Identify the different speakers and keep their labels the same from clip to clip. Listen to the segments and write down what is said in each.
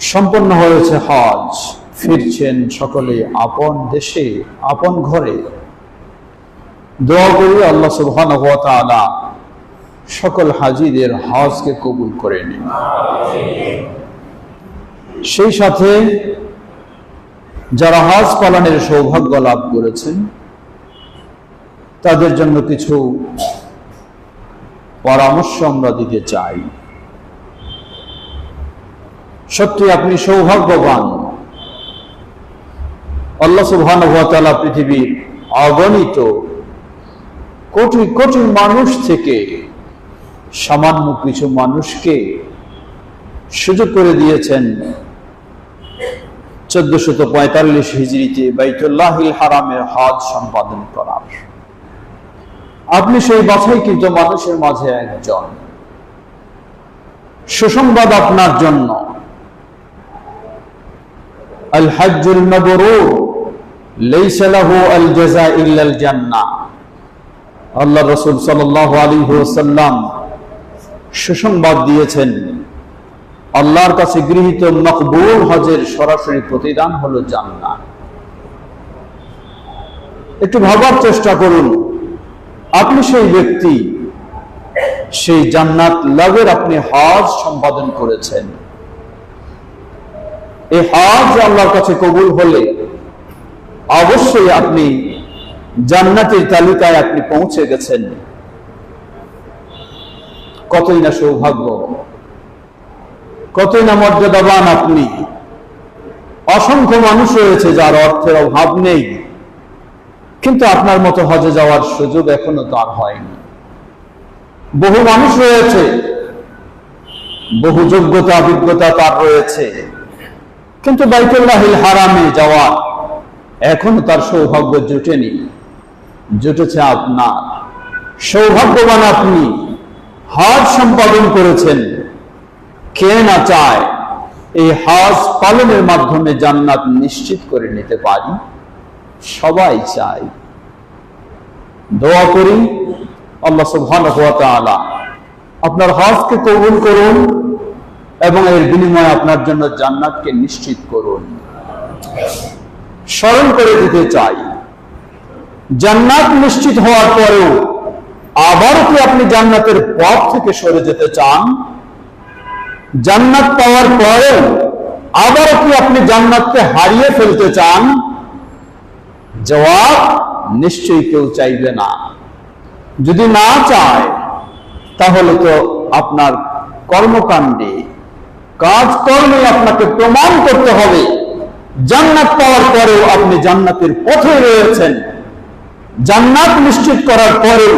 Speaker 1: সম্পন্ন হয়েছে হজ। ফিরছেন সকলে আপন দেশে, আপন ঘরে। দোয়া করি আল্লাহ তাআলা সকল হাজিদের হজকে কবুল করে নিন সেই সাথে যারা হজ পালনের সৌভাগ্য লাভ করেছেন, তাদের জন্য কিছু পরামর্শ আমরা দিতে চাই। সত্যি আপনি সৌভাগ্যবান। আল্লাহ ওয়া পৃথিবীর অগণিত, কোটি কোটি মানুষ থেকে সামান্য কিছু মানুষকে সুযোগ করে দিয়েছেন চোদ্দশত পঁয়তাল্লিশ হিজড়িতে বাইতুল্লাহিল হারামের হজ সম্পাদন করার। আপনি সেই বাছাই কিন্তু মানুষের মাঝে একজন। সুসংবাদ আপনার জন্য। আল মাবরুর লাইসা লাহু আল আল্লাহ সুসংবাদ দিয়েছেন, আল্লাহর কাছে গৃহীত মকবুল হজের সরাসরি প্রতিদান হলো জান্নাত। একটু ভাবার চেষ্টা করুন, আপনি সেই ব্যক্তি, সেই জান্নাত লাভের আপনি হজ সম্পাদন করেছেন। এই হজ আল্লাহর কাছে কবুল হলে অবশ্যই আপনি জান্নাতের তালিকায় আপনি পৌঁছে গেছেন। কতই না সৌভাগ্য, কতই না মর্যাদাবান আপনি। অসংখ্য মানুষ রয়েছে যার অর্থের অভাব নেই, কিন্তু আপনার মতো হজে যাওয়ার সুযোগ এখনও তার হয়নি। বহু মানুষ রয়েছে, বহু যোগ্যতা, অভিজ্ঞতা তার রয়েছে। কিন্তু বাইতুল্লাহিল হারামে যাওয়া এখনও তার সৌভাগ্য জুটেনি, জুটেছে আপনার। সৌভাগ্যবান আপনি, হজ সম্পাদন করেছেন। কে না চায় এই হজ পালনের মাধ্যমে জান্নাত নিশ্চিত করে নিতে পারি? সবাই চাই দোয়া করি আল্লাহ সুবহানাহু ওয়া তাআলা আপনার হজকে কবুল করুন। এবং এর বিনিময়ে আপনার জন্য জান্নাতকে নিশ্চিত করুন। স্মরণ করে দিতে চাই, জান্নাত নিশ্চিত হওয়ার পরেও আবারও কি আপনি জান্নাতের পথ থেকে সরে যেতে চান? জান্নাত পাওয়ার পরেও আবারও কি আপনি জান্নাতকে হারিয়ে ফেলতে চান? জবাব নিশ্চয়ই কেউ চাইবে না। যদি না চায়, তাহলে তো আপনার কর্মকাণ্ডে কাজকর্মে আপনাকে প্রমাণ করতে হবে। জান্নাত পাওয়ার পরেও আপনি জান্নাতের পথে রয়েছেন। জান্নাত নিশ্চিত করার পরেও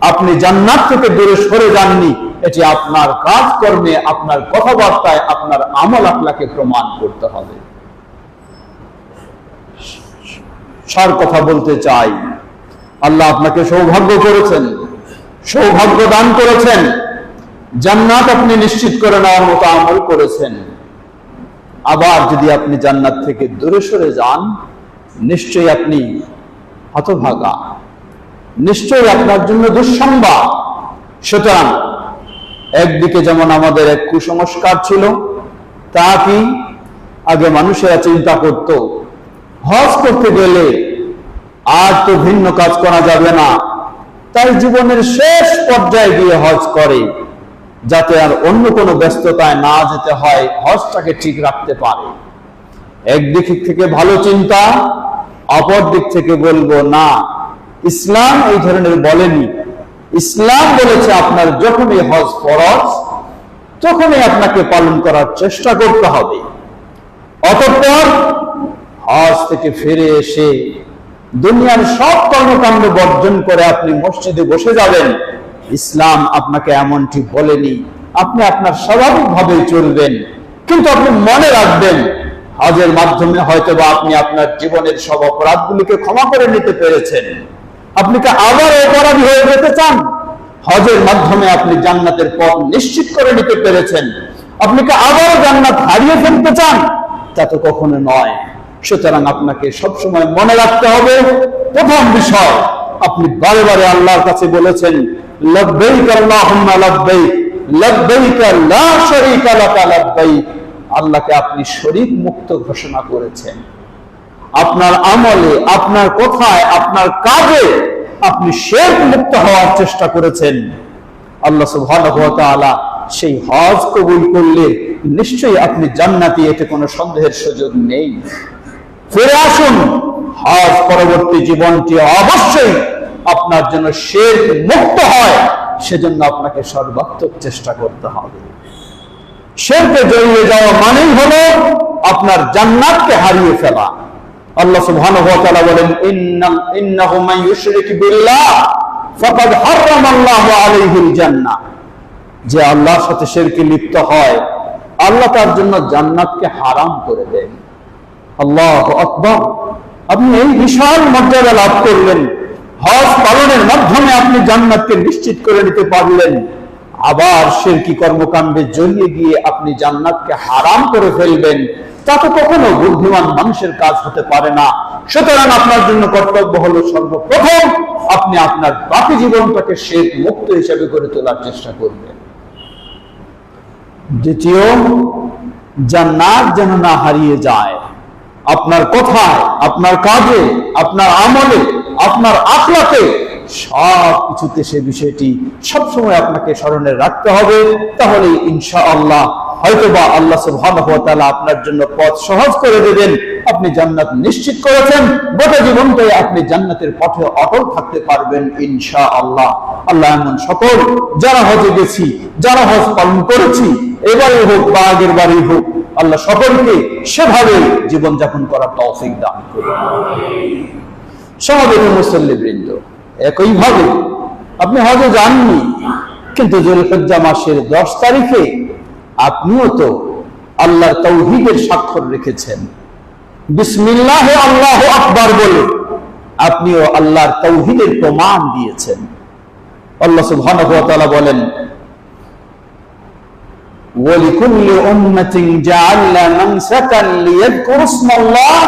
Speaker 1: আপনি জান্নাত থেকে দূরে সরে যাননি। এটি আপনার কাজকর্মে, আপনার কথাবার্তায়, আপনার আমল আপনাকে প্রমাণ করতে হবে। সার কথা বলতে চাই। আল্লাহ আপনাকে সৌভাগ্য করেছেন। সৌভাগ্য দান করেছেন। জান্নাত আপনি নিশ্চিত করে নেওয়ার মতো আমল করেছেন। আবার যদি আপনি জান্নাত থেকে দূরে সরে যান, নিশ্চয়ই আপনি হতভাগা। নিশ্চয়ই আপনার জন্য দুঃসংবাদ। সুতরাং একদিকে যেমন আমাদের এক কুসংস্কার ছিল, তা কি? আগে মানুষেরা চিন্তা করত, হজ করতে গেলে আর তো ভিন্ন কাজ করা যাবে না। তাই জীবনের শেষ পর্যায়ে গিয়ে হজ করে। যাতে আর অন্য কোনো ব্যস্ততায় না যেতে হয় হজটাকে ঠিক রাখতে পারে। একদিক থেকে ভালো চিন্তা, অপর দিক থেকে বলব, না, ইসলাম এই ধরনের বলেনি। ইসলাম বলেছে আপনার যখনই হজ ফরজ, তখনই আপনাকে পালন করার চেষ্টা করতে হবে। অতঃপর হজ থেকে ফিরে এসে দুনিয়ার সব কর্মকাণ্ড বর্জন করে আপনি মসজিদে বসে যাবেন। ইসলাম আপনাকে এমনটি বলেনি। আপনি আপনার স্বাভাবিকভাবেই চলবেন, কিন্তু আপনি মনে রাখবেন, হজের মাধ্যমে হয়তো বা আপনি আপনার জীবনের সব অপরাধগুলিকে ক্ষমা করে নিতে পেরেছেন। আপনি কি আবার অপরাধী হয়ে যেতে চান? হজের মাধ্যমে আপনি জান্নাতের পথ নিশ্চিত করে নিতে পেরেছেন। আপনি কি আবারও জান্নাত হারিয়ে ফেলতে চান? তা তো কখনো নয়। সুতরাং আপনাকে সবসময় মনে রাখতে হবে, প্রথম বিষয়, আপনি বারে বারে আল্লাহর কাছে বলেছেন আল্লাহকে আপনি মুক্ত ঘোষণা করেছেন। আপনার আমলে, আপনার আপনার কাজে আপনি শেখ মুক্ত হওয়ার চেষ্টা করেছেন। আল্লাহ সেই হজ কবুল করলে নিশ্চয়ই আপনি জান্নাতি, এতে কোনো সন্দেহের সুযোগ নেই। ফিরে আসুন, হজ পরবর্তী জীবনটি অবশ্যই আপনার জন্য শেখ মুক্ত হয়, সেজন্য আপনাকে সর্বাত্মক চেষ্টা করতে হবে। শেরকে জড়িয়ে যাওয়া মানেই হলো আপনার জান্নাতকে হারিয়ে ফেলা। আল্লাহ সুবহানাহু ওয়া তাআলা বলেন ইন্নাহু মান বিল্লাহ, ফাকাদ হারামাল্লাহু আলাইহিল জান্নাহ। যে আল্লাহর সাথে শিরকে লিপ্ত হয়, আল্লাহ তার জন্য জান্নাতকে হারাম করে দেন। আল্লাহু আকবার। আপনি এই বিশাল মর্যাদা লাভ করলেন। হজ পালনের মাধ্যমে আপনি জান্নাতকে নিশ্চিত করে নিতে পারলেন। আবার শিরকি কর্মকাণ্ডে জড়িয়ে গিয়ে আপনি জান্নাতকে হারাম করে ফেলবেন। তা তো কখনো বুদ্ধিমান মানুষের কাজ হতে পারে না। সুতরাং আপনার জন্য কর্তব্য হলো সর্বপ্রথম আপনি আপনার বাকি জীবনটাকে শেখ মুক্ত হিসেবে গড়ে তোলার চেষ্টা করবেন। দ্বিতীয়, জান্নাত যেন না হারিয়ে যায়। আপনার কথায়, আপনার কাজে, আপনার আমলে আপনার আখলাতে সব কিছুতে সে বিষয়টি সবসময় আপনাকে স্মরণে রাখতে হবে। তাহলে ইনশা আল্লাহ হয়তোবা আল্লাহ সুবহানাহু আপনার জন্য পথ সহজ করে দেবেন। আপনি জান্নাত নিশ্চিত করেছেন। গোটা জীবনটাই আপনি জান্নাতের পথে অটল থাকতে পারবেন ইনশা আল্লাহ আল্লাহ এমন সকল, যারা হজে গেছি, যারা হজ পালন করেছি, এবারে হোক বা আগের বাড়ি হোক, আল্লাহ সকলকে সেভাবে জীবনযাপন করার তৌফিক দান করুন। সমাবেত মুসল্লিবৃন্দ একইভাবে আপনি হয়তো যাননি কিন্তু জুলহজ্জা মাসের দশ তারিখে আপনিও তো আল্লাহর তৌহিদের স্বাক্ষর রেখেছেন বিসমিল্লাহ আল্লাহ আকবার বলে আপনিও আল্লাহর তৌহিদের প্রমাণ দিয়েছেন আল্লাহ সুবহানাহু ওয়া তাআলা বলেন ولكل أمة جعلنا منسكا ليذكروا اسم الله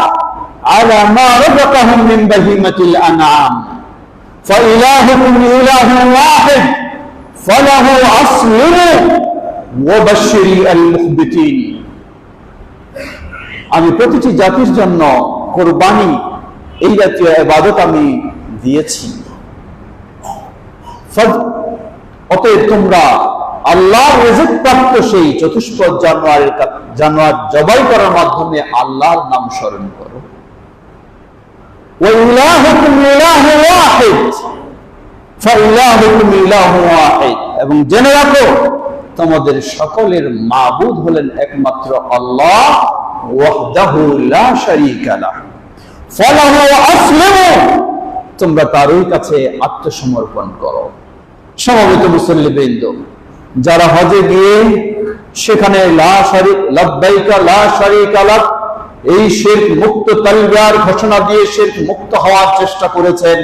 Speaker 1: على ما رزقهم من بهيمة الأنعام فإلهكم إله واحد فله أسلموا وبشر المخبتين আমি প্রতিটি জাতির জন্য কোরবানি এই জাতীয় এবাদত আমি দিয়েছি ফজ- অতএব তোমরা আল্লাহ রেজেক প্রাপ্ত সেই চতুষ্পদ জানুয়ারের কা- জানোয়ার জবাই করার মাধ্যমে আল্লাহর নাম স্মরণ করো এবং জেনে রাখো, তোমাদের সকলের মাবুদ হলেন একমাত্র আল্লাহ তোমরা তারই কাছে আত্মসমর্পণ করো। সমবেত মুসল্লিবৃন্দ যারা হজে গিয়ে সেখানে লা শারিক লাব্বাইকা লা শারিকা লাক এই শেখ মুক্ত তালবিয়ার ঘোষণা দিয়ে শেখ মুক্ত হওয়ার চেষ্টা করেছেন।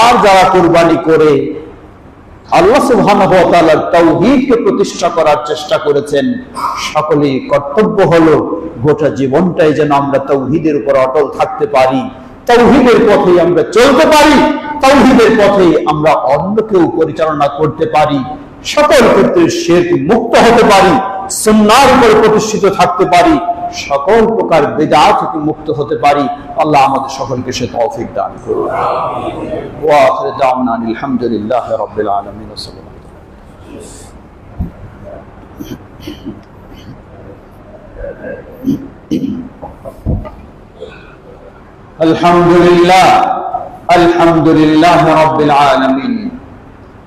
Speaker 1: আর যারা কোরবানি করে, আল্লাহ প্রতিষ্ঠা করার চেষ্টা করেছেন। সকলেই কর্তব্য হলো গোটা জীবনটাই যেন আমরা তাওহীদের উপর অটল থাকতে পারি। তাওহীদের পথেই আমরা চলতে পারি তাওহীদের পথেই আমরা অন্যকেও পরিচালনা করতে পারি। সকল ক্ষেত্রে শেখ মুক্ত হতে পারি। সুন্নাহর উপরে প্রতিষ্ঠিত থাকতে পারি সকল প্রকার বেদা থেকে মুক্ত হতে পারি আল্লাহ আমাদের সকলকে সে তৌফিক দান করুন ওয়াখির দাওয়ানা আলহামদুলিল্লাহ রাব্বিল আলামিন ওয়াসসালামু الحمد لله الحمد لله رب العالمين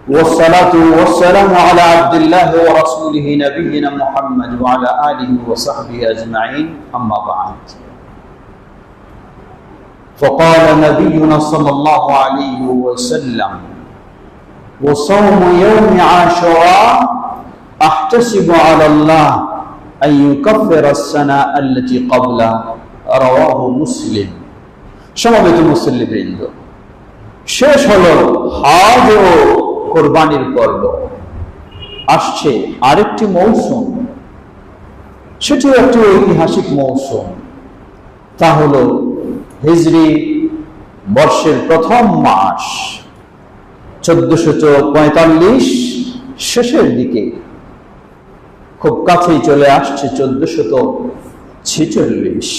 Speaker 1: والصلاة والسلام على عبد الله ورسوله نبينا محمد وعلى آله وصحبه أجمعين أما بعد فقال نبينا صلى الله عليه وسلم وصوم يوم عاشوراء أحتسب على الله أن يكفر السنة التي قبله رواه مسلم সমবেত মুসল্লিবৃন্দ শেষ হলো হাজ ও কোরবানির পর্ব। আসছে আরেকটি মৌসুম। সেটিও একটি ঐতিহাসিক মৌসুম। তা হল হিজরি বর্ষের প্রথম মাস। চোদ্দশো পঁয়তাল্লিশ শেষের দিকে। খুব কাছেই চলে আসছে চোদ্দশত ছিচল্লিশ।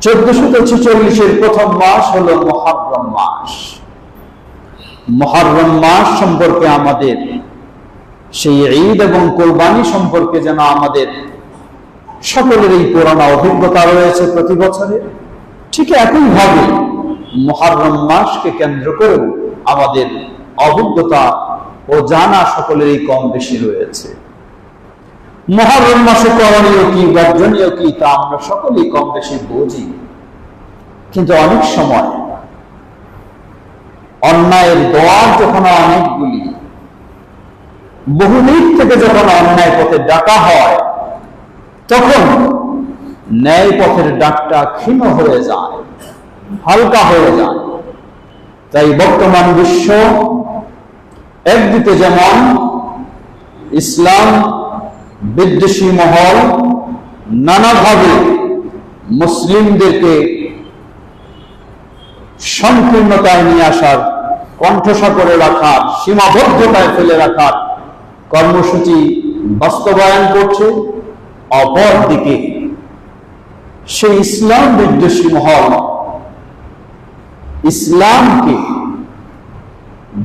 Speaker 1: চোদ্দশত ছিচল্লিশের প্রথম মাস হলো মহারম মাস। মহারম মাস সম্পর্কে আমাদের, সেই ঈদ এবং কোরবানি সম্পর্কে যেন আমাদের সকলের এই পুরানো অভিজ্ঞতা রয়েছে প্রতি বছরে, ঠিক একইভাবে মহারম মাসকে কেন্দ্র করেও আমাদের অভিজ্ঞতা ও জানা সকলেরই কম বেশি রয়েছে। মহারম মাসে করণীয় কি, বর্জনীয় কি, তা আমরা সকলেই কম বেশি বুঝি। কিন্তু অনেক সময় অন্যায়ের দোয়ার যখন অনেকগুলি, বহুদিক থেকে যখন অন্যায় পথে ডাকা হয়, তখন ন্যায় পথের ডাকটা ক্ষীণ হয়ে যায়, হালকা হয়ে যায়। তাই বর্তমান বিশ্ব একদিকে যেমন ইসলাম, বিদ্বেষী মহল, নানাভাবে মুসলিমদেরকে সংকীর্ণতায় নিয়ে আসার কণ্ঠসা করে রাখার সীমাবদ্ধতায় ফেলে রাখার কর্মসূচি বাস্তবায়ন করছে অপর দিকে। সেই ইসলাম বিদ্বেষী মহল ইসলামকে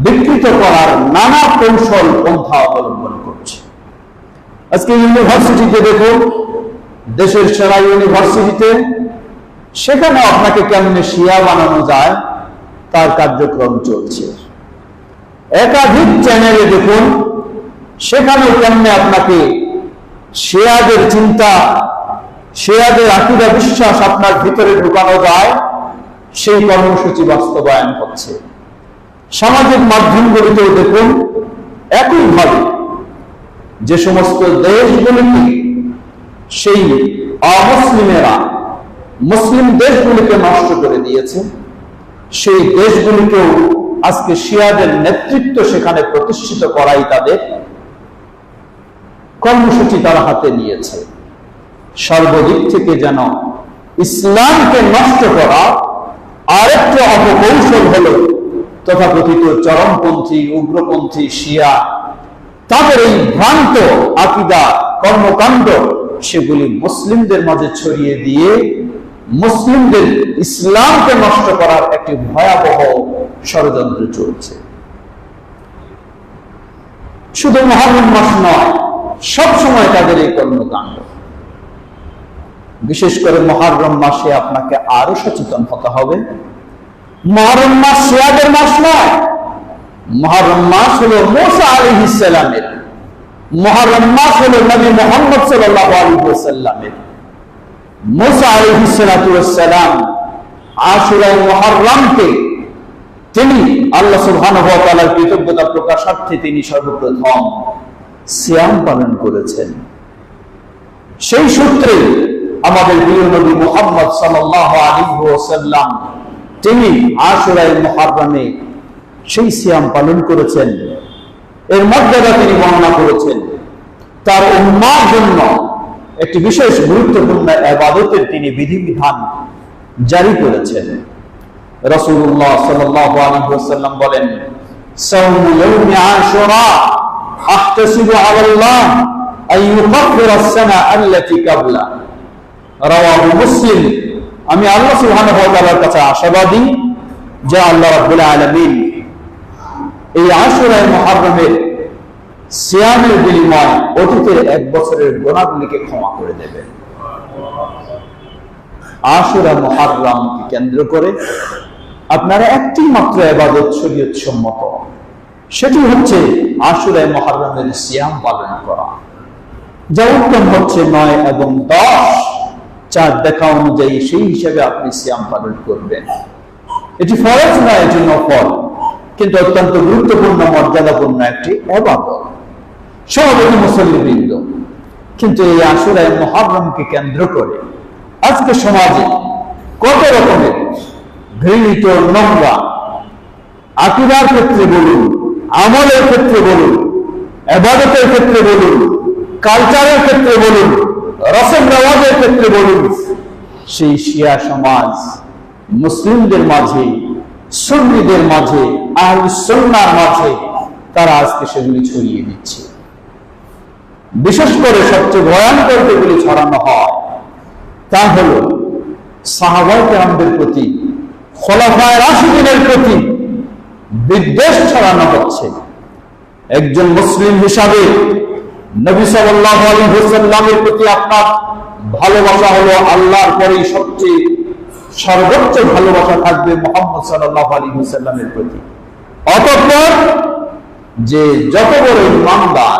Speaker 1: বিকৃত করার নানা কৌশল পন্থা অবলম্বন করছে। আজকে ইউনিভার্সিটিতে দেখুন, দেশের সেরা ইউনিভার্সিটিতে সেখানে আপনাকে কেমনে শিয়া বানানো যায় তার কার্যক্রম চলছে। একাধিক চ্যানেলে দেখুন সেখানেও কেমনে আপনাকে শেয়াদের চিন্তা শেয়াদের আকিদা বিশ্বাস আপনার ভিতরে ঢুকানো যায়, সেই কর্মসূচি বাস্তবায়ন হচ্ছে। সামাজিক মাধ্যমগুলিতেও দেখুন, একইভাবে যে সমস্ত দেশগুলিকে সেই অমুসলিমেরা মুসলিম দেশগুলিকে নষ্ট করে দিয়েছে সেই দেশগুলিকেও আজকে শিয়াদের নেতৃত্ব সেখানে প্রতিষ্ঠিত করাই তাদের কর্মসূচি তারা হাতে নিয়েছে। সর্বদিক থেকে যেন ইসলামকে নষ্ট করা আরেকটা অপকৌশল হলো তথাকথিত চরমপন্থী, উগ্রপন্থী শিয়া, তাদের এই ভ্রান্ত আকিদা, কর্মকাণ্ড, সেগুলি মুসলিমদের মাঝে ছড়িয়ে দিয়ে মুসলিমদের ইসলামকে নষ্ট করার একটি ভয়াবহ ষড়যন্ত্র চলছে। শুধু মহারম মাস নয়, সব সময় তাদের এই কর্মকাণ্ড। বিশেষ করে মহারম মাসে আপনাকে আরও সচেতন হতে হবে। মহরম মাস শিয়াদের মাস নয় মহরম মাস হলো মোসা আলী ইসালামের মহরম মাস হলো নবী মোহাম্মদ সাল্লাহ আলী সাল্লামের মোসা আলী সালাম আশুরায় মহরমকে তিনি আল্লাহ সুবহানাহু কৃতজ্ঞতা প্রকাশার্থে তিনি সর্বপ্রথম সিয়াম পালন করেছেন। সেই সূত্রে আমাদের প্রিয় নবী মুহাম্মদ সাল্লাল্লাহু আলাইহি ওয়াসাল্লাম তিনি আশুরায় মুহররমে সেই সিয়াম পালন করেছেন। এর মর্যাদা তিনি বর্ণনা করেছেন। তার উম্মার জন্য একটি বিশেষ গুরুত্বপূর্ণ আবাদতের তিনি বিধিবিধান জারি করেছেন। রসুল্লাহ ওয়াসাল্লাম বলেন আমি আল্লাহ তাআলার কাছে আশাবাদী যে আল্লাহ রাব্বুল আলামিন এই আশুরা মুহররমের সিয়ামের বিনিময় অতীতের এক বছরের গুণাগুলিকে ক্ষমা করে দেবে। আশুরা মুহররমকে কেন্দ্র করে আপনারা একটি মাত্র এবাদত শরীয়ত সম্মত সেটি হচ্ছে আশুরায় মহারমের সিয়াম পালন করা। যা উত্তম হচ্ছে নয় এবং দশ, চার দেখা অনুযায়ী সেই হিসেবে আপনি সিয়াম পালন করবেন। এটি ফরজ নয়, এটি নফল। কিন্তু অত্যন্ত গুরুত্বপূর্ণ, মর্যাদাপূর্ণ একটি এবাদত। সভাপতি মুসল্লিবৃন্দ। কিন্তু এই আশুরায় মহারমকে কেন্দ্র করে আজকে সমাজে কত রকমের ঘৃণিত নোংরা আকিদার ক্ষেত্রে বলুন, আমলের ক্ষেত্রে বলুন, এবাদতের ক্ষেত্রে বলুন কালচারের ক্ষেত্রে বলুন, রসম রেওয়াজের ক্ষেত্রে বলুন, সেই শিয়া সমাজ মুসলিমদের মাঝে, সুন্নিদের মাঝে আহল সন্ন্যার মাঝে তারা আজকে সেগুলি ছড়িয়ে দিচ্ছে। বিশেষ করে সবচেয়ে ভয়ঙ্কর যেগুলি ছড়ানো হয়, তা হল সাহাবাই কেরামদের প্রতি, খোলাফায় রাশিদিনের প্রতি বিদ্বেষ ছড়ানো হচ্ছে। একজন মুসলিম হিসাবে নবী সাল্লাল্লাহু আলাইহি ওয়াসাল্লামের প্রতি আপনার ভালোবাসা হলো আল্লাহর পরেই সবচেয়ে সর্বোচ্চ ভালোবাসা থাকবে মোহাম্মদ সাল্লাল্লাহু আলাইহি ওয়াসাল্লামের প্রতি। অতঃপর যে যত বড় ইমানদার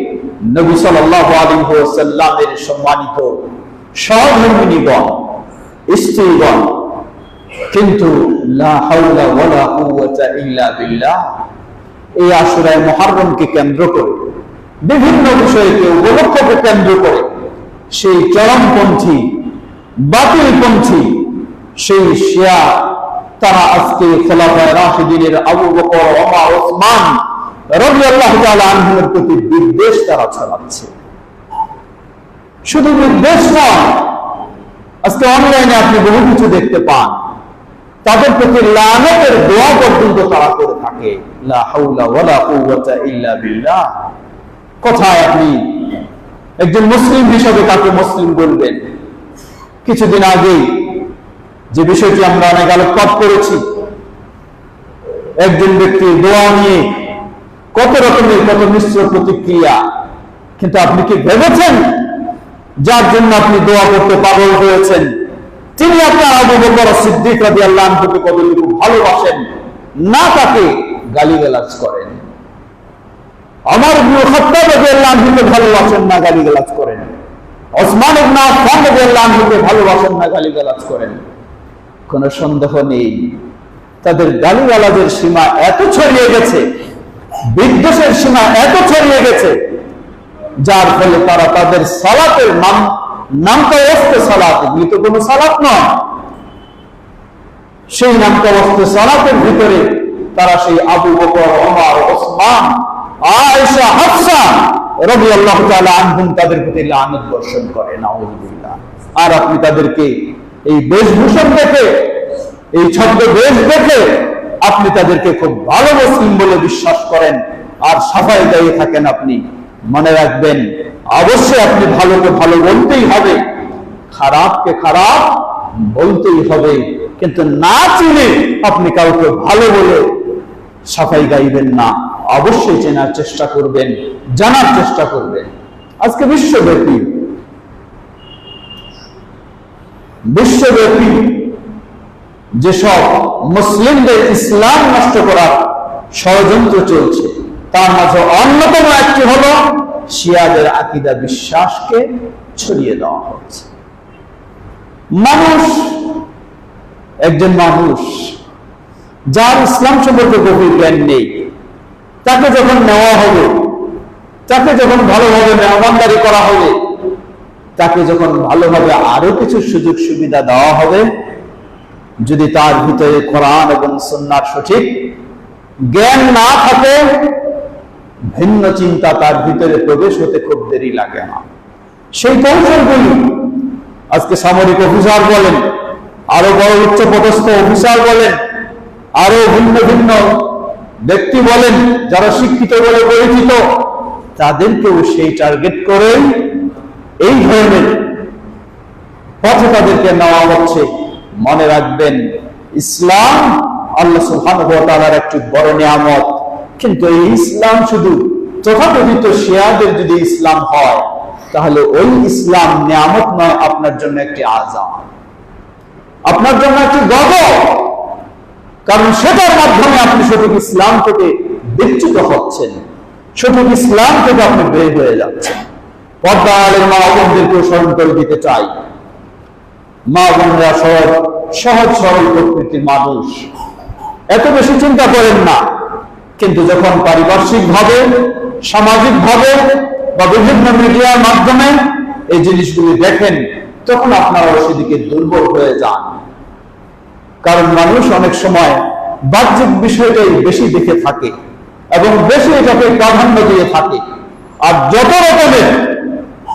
Speaker 1: নবী সাল্লাল্লাহু সম্মানিত সহধর্মিনীগণ স্ত্রীগণ। কিন্তু লা হাওলা ওয়ালা কুওয়াতা ইল্লা বিল্লাহ, এই আশুরায় মুহররমকে কেন্দ্র করে, বিভিন্ন বিষয়কে উপলক্ষকে কেন্দ্র করে, সেই চরমপন্থী, বাতিলপন্থী, সেই শিয়া, তারা আজকে খোলাফায় রাশিদিনের আবু বকর, ওমর, ওসমান আনহুর প্রতি বিদ্বেষ তারা ছড়াচ্ছে। শুধু বিদ্বেষ নয়, আজকে অনলাইনে আপনি বহু কিছু দেখতে পান। তাদের প্রতি দোয়া পর্যন্ত তারা করে থাকে। কোথায় আপনি একজন মুসলিম হিসেবে তাকে মুসলিম বলবেন। কিছুদিন আগেই যে বিষয়টি আমরা অনেক আলোকপাত করেছি, একজন ব্যক্তির দোয়া নিয়ে কত রকমের, কত মিশ্র প্রতিক্রিয়া। কিন্তু আপনি কি ভেবেছেন? যার জন্য আপনি দোয়া করতে পাগল হয়েছেন। তিনি আপনার আবু বকর সিদ্দিক রাজি আল্লাহ কতটুকু ভালোবাসেন, না তাকে গালিগালাজ করেন। আমার রাদিয়াল্লাহু ভালোবাসেন, না গালিগালাজ করেন। ওসমান ইবনে আফফান রাদিয়াল্লাহু আনহুকে ভালোবাসেন, না গালিগালাজ করেন। কোনো সন্দেহ নেই। তাদের গালিগালাজের সীমা এত ছড়িয়ে গেছে বিদ্বেষের সীমা এত ছড়িয়ে গেছে, যার ফলে তারা তাদের সালাতের নাম নামটা অস্তে সালাত, এগুলি তো কোনো সালাত নয়। সেই নামটা অস্তে সালাতের ভিতরে তারা সেই আবু বকর ওমর ওসমান, আয়েশা, হাফসা রাদিয়াল্লাহু তাআলা আনহুম তাদের প্রতি লানত বর্ষণ করে নাউযুবিল্লাহ আর আপনি তাদেরকে এই বেশভূষণ দেখে, এই ছদ্ম বেশ দেখে আপনি তাদেরকে খুব ভালো মুসলিম বলে বিশ্বাস করেন, আর সাফাই দাঁড়িয়ে থাকেন আপনি। মনে রাখবেন, অবশ্যই আপনি ভালোকে ভালো বলতেই হবে, খারাপকে খারাপ বলতেই হবে, কিন্তু না চিনে আপনি কাউকে ভালো বলে সাফাই গাইবেন না। অবশ্যই চেনার চেষ্টা করবেন, জানার চেষ্টা করবেন। আজকে বিশ্বব্যাপী বিশ্বব্যাপী যেসব মুসলিমদের ইসলাম নষ্ট করার ষড়যন্ত্র চলছে। তার মাঝে অন্যতম একটি হলো শিয়াদের আকিদা বিশ্বাসকে ছড়িয়ে দেওয়া হচ্ছে। মানুষ, একজন মানুষ, যার ইসলাম সম্পর্কে গভীর জ্ঞান নেই, তাকে যখন নেওয়া হবে, তাকে যখন ভালোভাবে মেহমানদারি করা হবে, তাকে যখন ভালোভাবে আরও কিছু সুযোগ সুবিধা দেওয়া হবে যদি তার ভিতরে কোরআন এবং সন্ন্যার সঠিক জ্ঞান না থাকে, ভিন্ন চিন্তা তার ভিতরে প্রবেশ হতে খুব দেরি লাগে না। সেই কৌশলগুলি আজকে সামরিক অফিসার বলেন, আরও বড় উচ্চ পদস্থ অফিসার বলেন, আরও ভিন্ন ভিন্ন ব্যক্তি বলেন, যারা শিক্ষিত বলে পরিচিত, তাদেরকেও সেই টার্গেট করে এই ধরনের পথে তাদেরকে নেওয়া হচ্ছে। মনে রাখবেন, ইসলাম আল্লাহ সুহান একটি বড় নিয়ামত। কিন্তু এই ইসলাম শুধু তথাকথিত শেয়াদের যদি ইসলাম হয়, তাহলে ওই ইসলাম নিয়ামত নয়, আপনার জন্য একটি আজাম আপনার জন্য একটি গজব। কারণ সেটার মাধ্যমে আপনি সঠিক ইসলাম থেকে বিচ্যুত হচ্ছেন। সঠিক ইসলাম থেকে আপনি বের হয়ে যাচ্ছেন। পর্দা আলের মা বোনদেরকে স্মরণ করে দিতে চাই। মা বোনরা সহজ সহজ সরল প্রকৃতির মানুষ। এত বেশি চিন্তা করেন না। কিন্তু যখন পারিপার্শ্বিক ভাবে সামাজিক ভাবে বা বিভিন্ন মিডিয়ার মাধ্যমে এই জিনিসগুলি দেখেন, তখন আপনারাও সেদিকে দুর্বল হয়ে যান। কারণ মানুষ অনেক সময় বাহ্যিক বিষয়টাই বেশি দেখে থাকে এবং বেশি এটাকে প্রাধান্য দিয়ে থাকে। আর যত রকমের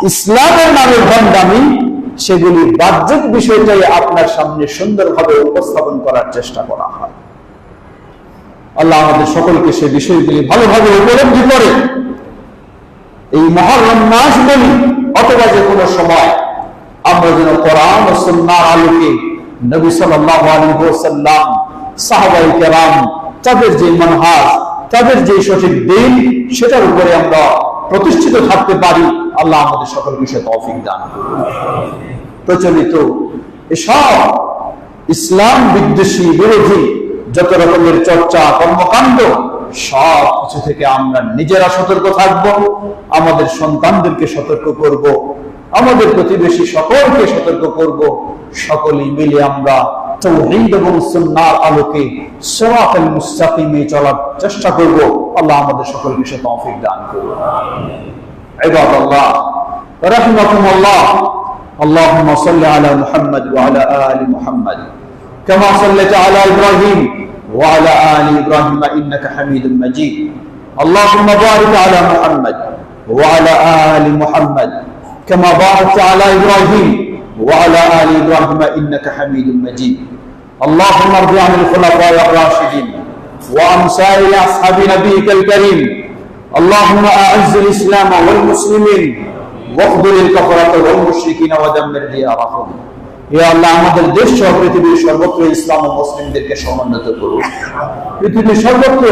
Speaker 1: ইসলামের নামে ভণ্ডামি সেগুলি বাহ্যিক বিষয়টাই আপনার সামনে সুন্দরভাবে উপস্থাপন করার চেষ্টা করা হয়। আল্লাহ আমাদের সকলকে সে বিষয়গুলি ভালোভাবে উপলব্ধি করে। এই মহরম মাস বলি অথবা যে কোনো সময় আমরা যেন কোরআন ও সুন্নার আলোকে নবী ওয়াসাল্লাম সাহাবাই কেরাম, তাদের যে মানহাজ, তাদের যে সঠিক দিন, সেটার উপরে আমরা প্রতিষ্ঠিত থাকতে পারি। আল্লাহ আমাদের সকল বিষয়ে তৌফিক দান। প্রচলিত এসব ইসলাম বিদ্বেষী বিরোধী যত রকমের চর্চা, কর্মকাণ্ড, সব কিছু থেকে আমরা নিজেরা সতর্ক থাকব, আমাদের সন্তানদেরকে সতর্ক করব, আমাদের প্রতিবেশী সকলকে সতর্ক করব, সকলেই মিলে আমরা তৌহিদ এবং সুন্নার আলোকে সিরাতাল মুস্তাকিমে চলার চেষ্টা করব আল্লাহ আমাদের সকলকে সে তৌফিক দান করুন عباد الله. رحمكم الله. اللهم صل على محمد وعلى آل محمد. كما صليت على إبراهيم وعلى آل إبراهيم إنك حميد مجيد. اللهم بارك على محمد وعلى آل محمد. كما باركت على إبراهيم وعلى آل إبراهيم إنك حميد مجيد. اللهم ارض عن الخلفاء الراشدين وعن سائر أصحاب نبيك الكريم. اللهم أعز الإسلام والمسلمين واخذل الكفرة والمشركين ودمر ديارهم ইয়া আল্লাহ আমাদের দেশ সহ পৃথিবীর সর্বত্র ইসলাম ও মুসলিমদেরকে সমন্বিত করুন পৃথিবীর সর্বত্র